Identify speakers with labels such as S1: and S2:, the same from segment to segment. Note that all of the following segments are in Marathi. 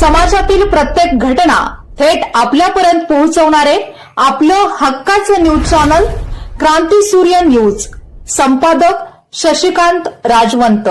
S1: समाजातील प्रत्येक घटना थेट आपल्यापर्यंत पोहोचवणारे आपलं हक्काचं न्यूज चॅनल क्रांती सूर्य न्यूज. संपादक शशिकांत राजवंत.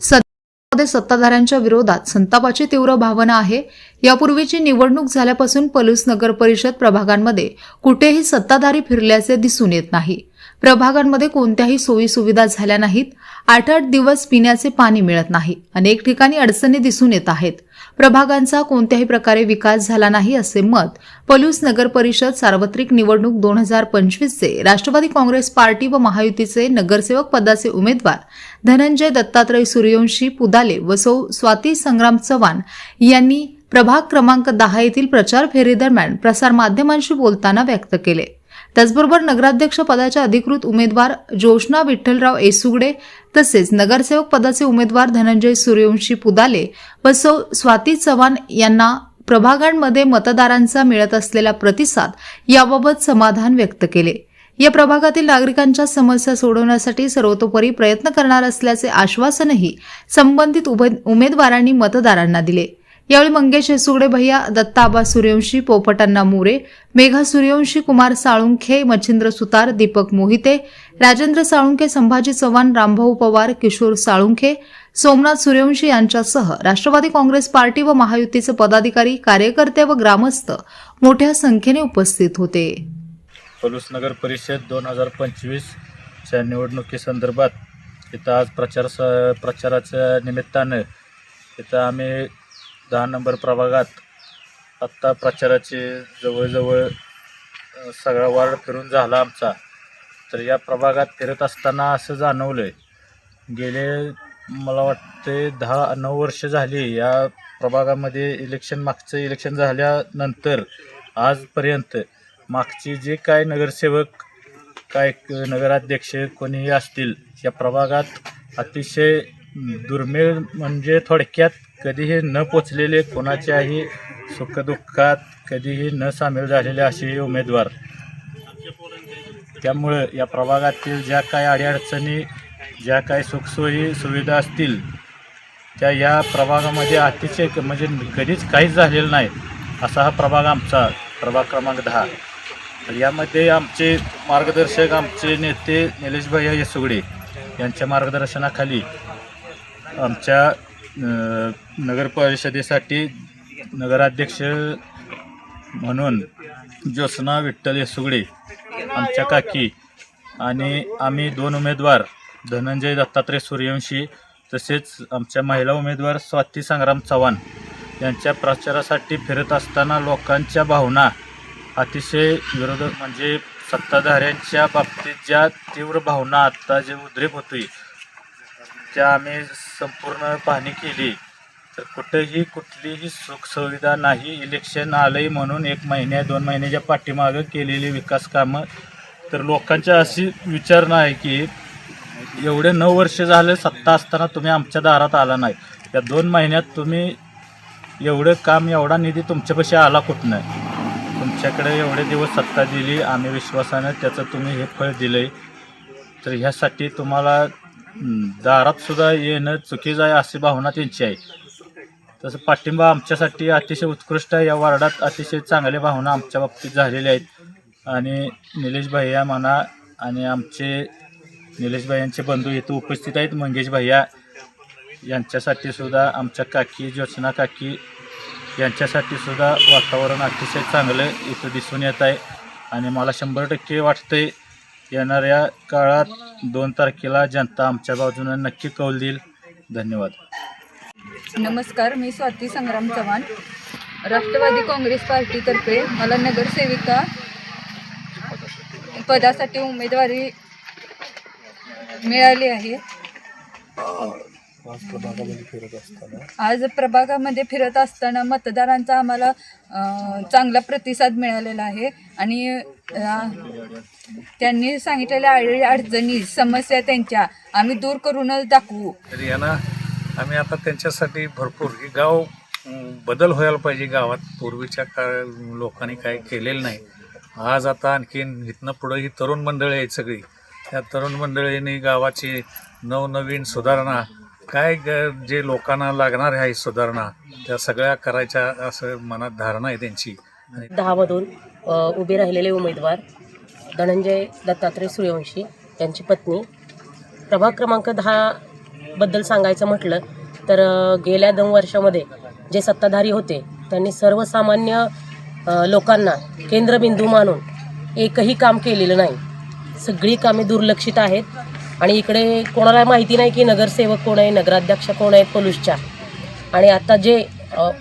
S2: सध्यामध्ये सत्ताधाऱ्यांच्या विरोधात संतापाची तीव्र भावना आहे. यापूर्वीची निवडणूक झाल्यापासून पलूस नगर परिषद प्रभागांमध्ये कुठेही सत्ताधारी फिरल्याचे दिसून येत नाही. प्रभागांमध्ये कोणत्याही सोयी सुविधा झाल्या नाहीत. आठ आठ दिवस पिण्याचे पाणी मिळत नाही. अनेक ठिकाणी अडचणी दिसून येत आहेत. प्रभागांचा कोणत्याही प्रकारे विकास झाला नाही असे मत पलूस नगर परिषद सार्वत्रिक निवडणूक दोन हजार पंचवीसचे राष्ट्रवादी काँग्रेस पार्टी व महायुतीचे नगरसेवक पदाचे उमेदवार धनंजय दत्तात्रय सूर्यवंशी पुदाले व सौ स्वाती संग्राम चव्हाण यांनी प्रभाग क्रमांक दहा येथील प्रचार फेरीदरम्यान प्रसारमाध्यमांशी बोलताना व्यक्त केले. त्याचबरोबर नगराध्यक्ष पदाच्या अधिकृत उमेदवार जोशना विठ्ठलराव येसुगडे तसेच नगरसेवक पदाचे उमेदवार धनंजय सूर्यवंशी पुदाले व सौ स्वाती चव्हाण यांना प्रभागांमध्ये मतदारांचा मिळत असलेला प्रतिसाद याबाबत समाधान व्यक्त केले. या प्रभागातील नागरिकांच्या समस्या सोडवण्यासाठी सर्वतोपरी प्रयत्न करणार असल्याचे आश्वासनही संबंधित उमेदवारांनी मतदारांना दिले. यावेळी मंगेश येसुगडे भैया दत्ताबा सूर्यवंशी पोपटण्णा मोरे मेघा सूर्यवंशी कुमार साळुंखे मच्छिंद्र सुतार दीपक मोहिते राजेंद्र साळुंखे संभाजी चव्हाण रामभाऊ पवार किशोर साळुंखे सोमनाथ सूर्यवंशी यांच्यासह राष्ट्रवादी काँग्रेस पार्टी व महायुतीचे पदाधिकारी कार्यकर्ते व ग्रामस्थ मोठ्या संख्येने उपस्थित होते.
S3: पलूस नगर परिषद दोन हजार पंचवीसच्या निवडणुकीसंदर्भात इथं आज प्रचार स प्रचाराच्या निमित्तानं इथं आम्ही दहा नंबर प्रभागात आत्ता प्रचाराचे जवळजवळ सगळा वार्ड फिरून झाला आमचा. तर या प्रभागात फिरत असताना असं जाणवलं आहे गेले मला वाटते दहा नऊ वर्ष झाली या प्रभागामध्ये इलेक्शन मागचं इलेक्शन झाल्यानंतर आजपर्यंत मागची जे काय नगरसेवक काय नगराध्यक्ष कोणीही असतील या प्रभागात अतिशय दुर्मिळ म्हणजे थोडक्यात कधीही न पोचलेले कोणाच्याही सुखदुःखात कधीही न सामील झालेले असे उमेदवार. त्यामुळं या प्रभागातील ज्या काही अडीअडचणी ज्या काही सुखसोयी सुविधा असतील त्या या प्रभागामध्ये अतिशय म्हणजे कधीच काहीच झालेलं नाही असा हा प्रभाग आमचा प्रभाग क्रमांक दहा. तर यामध्ये आमचे मार्गदर्शक आमचे नेते निलेश भैया येसुगडे यांच्या मार्गदर्शनाखाली आमच्या नगर परिषदेसाठी नगराध्यक्ष म्हणून ज्योत्स्ना विठ्ठल येसुगडे आमच्या काकी आणि आम्ही दोन उमेदवार धनंजय दत्तात्रय सूर्यवंशी तसेच आमच्या महिला उमेदवार स्वाती संग्राम चव्हाण यांच्या प्रचारासाठी फिरत असताना लोकांच्या भावना अतिशय विरोधक म्हणजे सत्ताधाऱ्यांच्या बाबतीत ज्या तीव्र भावना आत्ता जे उद्रेक होतोय त्या आम्ही संपूर्ण पाहणी केली तर कुठेही कुठलीही सुखसुविधा नाही. इलेक्शन आलंय म्हणून एक महिन्या दोन महिन्याच्या पाठीमागं केलेली विकास कामं. तर लोकांच्या अशी विचारणा आहे की एवढे नऊ वर्ष झाले सत्ता असताना तुम्ही आमच्या दारात आला नाही. या दोन महिन्यात तुम्ही एवढं काम एवढा निधी तुमच्यापाशी आला कुठनं? तुमच्याकडे एवढे दिवस सत्ता दिली आम्ही विश्वासानं त्याचं तुम्ही हे फळ दिलं आहे तर ह्यासाठी तुम्हाला दारात सुद्धा येणं चुकीचं आहे अशी भावना त्यांची आहे. तसं पाठिंबा आमच्यासाठी अतिशय उत्कृष्ट आहे. या वार्डात अतिशय चांगल्या भावना आमच्या बाबतीत झालेल्या आहेत. आणि निलेश भैया म्हणा आणि आमचे निलेश भैयांचे बंधू इथं उपस्थित आहेत. मंगेश भैया यांच्यासाठी सुद्धा आमच्या काकी ज्योत्स्ना काकी यांच्यासाठी सुद्धा वातावरण अतिशय चांगलं इथं दिसून येत आहे. आणि मला शंभर टक्के वाटतंय येणाऱ्या काळात दोन तारखेला जनता आमच्या बाजूनं नक्की कौल देईल. धन्यवाद.
S4: नमस्कार मी स्वाती संग्राम चव्हाण. राष्ट्रवादी काँग्रेस पार्टीतर्फे मला नगरसेविका पदासाठी उमेदवारी मिळाली आहे. आज प्रभागामध्ये फिरत असताना? मतदारांचा आम्हाला अ, चांगला प्रतिसाद मिळालेला आहे. आणि अ, त्यांनी सांगितलेल्या अडी अडचणी समस्या त्यांच्या आम्ही दूर करूनच दाखवू.
S5: तर यांना आम्ही आता त्यांच्यासाठी भरपूर हे गाव अं, बदल व्हायला पाहिजे गावात. पूर्वीच्या काळ लोकांनी काय केलेलं नाही. आज आता आणखीन इथनं पुढं ही तरुण मंडळी आहेत सगळी. त्या तरुण मंडळींनी गावाची नवनवीन सुधारणा काय ग- जे लोकांना लागणार आहे सुधारणा त्या सगळ्या करायच्या असं मनात धारणा आहे त्यांची.
S6: दहामधून उभे राहिलेले उमेदवार धनंजय दत्तात्रय सूर्यवंशी यांची पत्नी. प्रभाग क्रमांक दहाबद्दल सांगायचं म्हटलं तर गेल्या दोन वर्षामध्ये जे सत्ताधारी होते त्यांनी सर्वसामान्य लोकांना केंद्रबिंदू मानून एकही काम केलेलं नाही. सगळी कामे दुर्लक्षित आहेत. आणि इकडे कोणाला माहिती नाही की नगरसेवक कोण आहे नगराध्यक्ष कोण आहेत पलूसच्या. आणि आता जे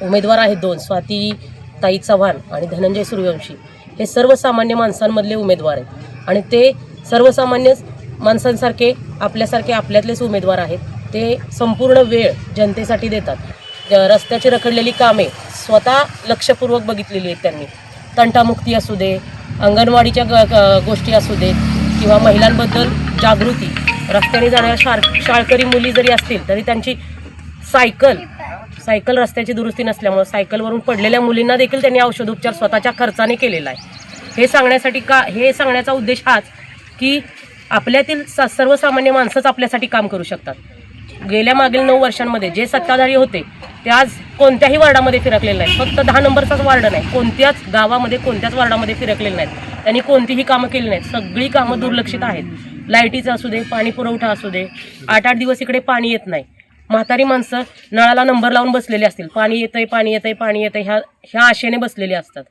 S6: उमेदवार आहेत दोन स्वाती ताई चव्हाण आणि धनंजय सूर्यवंशी हे सर्वसामान्य माणसांमधले उमेदवार आहेत. आणि ते सर्वसामान्य माणसांसारखे आपल्यासारखे आपल्यातलेच उमेदवार आहेत. ते संपूर्ण वेळ जनतेसाठी देतात. रस्त्याची रखडलेली कामे स्वतः लक्षपूर्वक बघितलेली आहेत त्यांनी. तंटामुक्ती असू दे अंगणवाडीच्या ग गोष्टी असू देत किंवा महिलांबद्दल जागृती. रस्त्याने जाणाऱ्या शार शाळकरी मुली जरी असतील तरी त्यांची सायकल सायकल रस्त्याची दुरुस्ती नसल्यामुळं सायकलवरून पडलेल्या मुलींना देखील त्यांनी औषधोपचार स्वतःच्या खर्चाने केलेला आहे. हे सांगण्यासाठी का हे सांगण्याचा उद्देश हाच की आपल्यातील स सर्वसामान्य माणसंच आपल्यासाठी काम करू शकतात. गेल्या मागील नऊ वर्षांमध्ये जे सत्ताधारी होते ते आज कोणत्याही वार्डामध्ये फिरकलेले नाहीत. फक्त दहा नंबरचाच वार्ड नाही कोणत्याच गावामध्ये कोणत्याच वार्डामध्ये फिरकलेले नाहीत. त्यांनी कोणतीही कामं केली नाहीत. सगळी कामं दुर्लक्षित आहेत. लाईटीचं असू दे पाणी पुरवठा असू दे आठ आठ दिवस इकडे पाणी येत नाही. म्हातारी माणसं नळाला नंबर लावून बसलेली असतील. पाणी येतंय पाणी येतंय पाणी येतंय ह्या ह्या आशेने बसलेले असतात.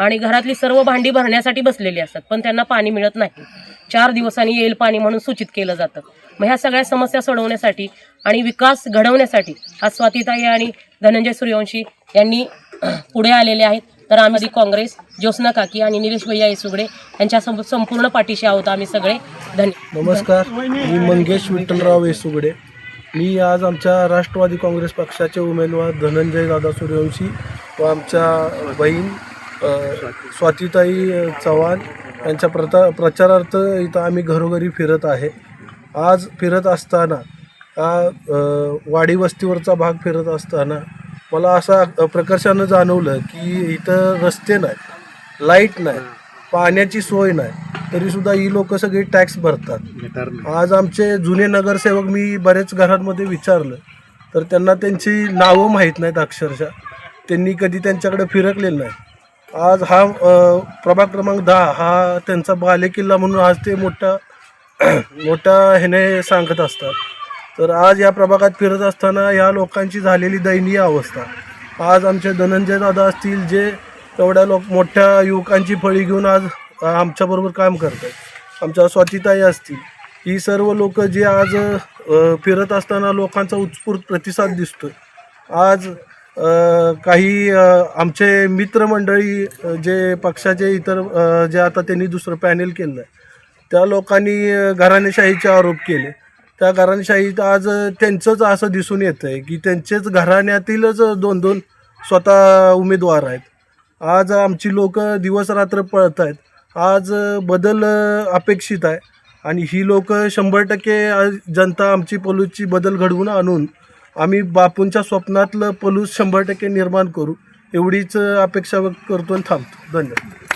S6: आणि घरातली सर्व भांडी भरण्यासाठी बसलेली असतात पण त्यांना पाणी मिळत नाही. चार दिवसांनी येईल पाणी म्हणून सूचित केलं जातं. मग ह्या सगळ्या समस्या सोडवण्यासाठी आणि विकास घडवण्यासाठी आज स्वातीताई आणि धनंजय सूर्यवंशी यांनी पुढे आलेले आहेत. तर आम्ही काँग्रेस ज्योत्ना काकी आणि निलेश भैया येसुगडे यांच्या संपूर्ण पाठीशी आहोत आम्ही सगळे. धन्य
S7: नमस्कार. मी मंगेश विठ्ठलराव येसुगडे. मी आज आमच्या राष्ट्रवादी काँग्रेस पक्षाचे उमेदवार धनंजय दादा सूर्यवंशी व आमच्या बहीण स्वातीताई चव्हाण यांच्या प्रता प्रचारार्थ इथं आम्ही घरोघरी फिरत आहे. आज फिरत असताना हा वाडी वस्तीवरचा भाग फिरत असताना मला असा प्रकर्षानं जाणवलं की इथं रस्ते नाहीत लाइट नाही पाण्याची सोय नाही तरीसुद्धा ही लोक सगळी टॅक्स भरतात. आज आमचे जुने नगरसेवक मी बरेच घरांमध्ये विचारलं तर त्यांना त्यांची नावं माहीत नाहीत अक्षरशः. त्यांनी कधी त्यांच्याकडे फिरकलेलं नाही. आज हा प्रभाग क्रमांक दहा हा त्यांचा बालेकिल्ला म्हणून आज ते मोठा मोठा ह्याने सांगत असतात. तर आज या प्रभागात फिरत असताना या लोकांची झालेली दयनीय अवस्था. आज आमचे धनंजय दादा असतील जे तेवढ्या लोक मोठ्या युवकांची फळी घेऊन आज आमच्याबरोबर काम करतात आमच्या स्वातीताई असतील ही सर्व लोक जे आज फिरत असताना लोकांचा उत्स्फूर्त प्रतिसाद दिसतो आज काही आमचे मित्रमंडळी जे पक्षाचे इतर जे आता त्यांनी दुसरं पॅनेल केलं आहे त्या लोकांनी घराणेशाहीचे आरोप केले. त्या घराणेशाहीत आज त्यांचंच असं दिसून येतं आहे की त्यांचेच घराण्यातीलच दोन दोन स्वतः उमेदवार आहेत. आज आमची लोक दिवसरात्र पळत आहेत आज बदल अपेक्षित आहे. आणि ही लोक शंभर टक्के जनता आमची पलूसची बदल घडवून आणून आम्ही बापूंच्या स्वप्नातलं पलूस शंभर टक्के निर्माण करू एवढीच अपेक्षा व्यक्त करतो आणि थांबतो. धन्यवाद.